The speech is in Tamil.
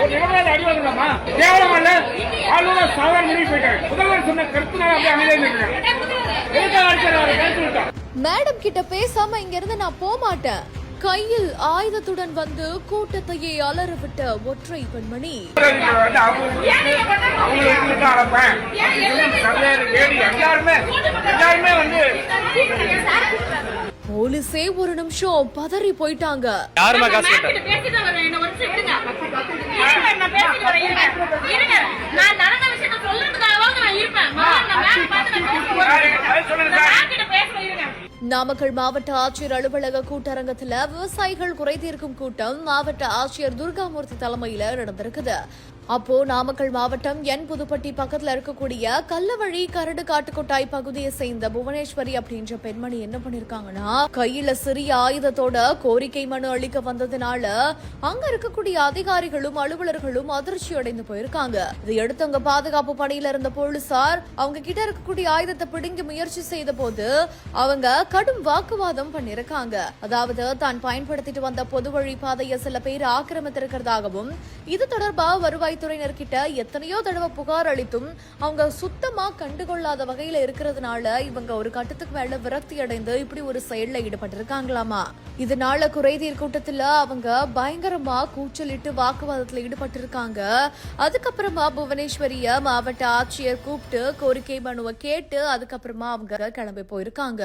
ஒரு நிலைமையில அடி வாங்கலாமா கேவலம் இல்ல ஆளுநர் சாதாரண முடிவு போயிட்டாரு முதல்வர் சொன்ன கருத்துனால அப்படியே அமைதியாக இருக்காங்க எதுக்காக அடிச்சாரு பேசி விட்டான் மேடம் கிட்ட பேசாம இங்க இருந்து நான் போக மாட்டேன். கையில் ஆயுதத்துடன் வந்து கூட்டத்தையே அலற விட்ட ஒற்றை பெண்மணி. போலீஸே ஒரு நிமிஷம் பதறி போயிட்டாங்க. நாமக்கல் மாவட்ட ஆட்சியர் அலுவலக கூட்டரங்கத்தில் விவசாயிகள் குறை தீர்க்கும் கூட்டம் மாவட்ட ஆட்சியர் துர்காமூர்த்தி தலைமையில் நடந்திருக்குது. அப்போ நாமக்கல் மாவட்டம் என் புதுப்பட்டி பக்கத்துல இருக்கக்கூடிய கல்லவழி கரடு காட்டுக்கொட்டாய் பகுதியை சேர்ந்த புவனேஸ்வரி அப்படின்ற பெண்மணி என்ன பண்ணிருக்காங்கன்னா கையில சிறிய ஆயுதத்தோட கோரிக்கை மனு அளிக்க வந்ததுனால அங்க இருக்கக்கூடிய அதிகாரிகளும் அலுவலர்களும் அதிர்ச்சி அடைந்து போயிருக்காங்க. இதையடுத்து அங்க பாதுகாப்பு பணியில இருந்த போலீசார் அவங்க கிட்ட இருக்கக்கூடிய ஆயுதத்தை பிடுங்க முயற்சி செய்த போது அவங்க கடும் வாக்குவாதம் பண்ணிருக்காங்க. அதாவது தான் பயன்படுத்திட்டு வந்த பொது வழி பாதையை சில பேர் ஆக்கிரமித்திருக்கிறதாகவும் இது தொடர்பாக வருவாய் காவல்துறையினர்கிட்ட எத்தனையோ தடவை புகார் அளித்தும் அவங்க சுத்தமா கண்டுகொள்ளாத வகையில இருக்கிறதுனால இவங்க ஒரு கட்டத்துக்கு மேல விரக்தி அடைந்து இப்படி ஒரு செயல்ல ஈடுபட்டிருக்காங்களாமா? இதனால குறைதீர் கூட்டத்துல அவங்க பயங்கரமா கூச்சலிட்டு வாக்குவாதத்துல ஈடுபட்டிருக்காங்க. அதுக்கப்புறமா புவனேஸ்வரிய மாவட்ட ஆட்சியர் கூப்பிட்டு கோரிக்கை மனுவை கேட்டு அதுக்கப்புறமா அவங்க கிளம்பி போயிருக்காங்க.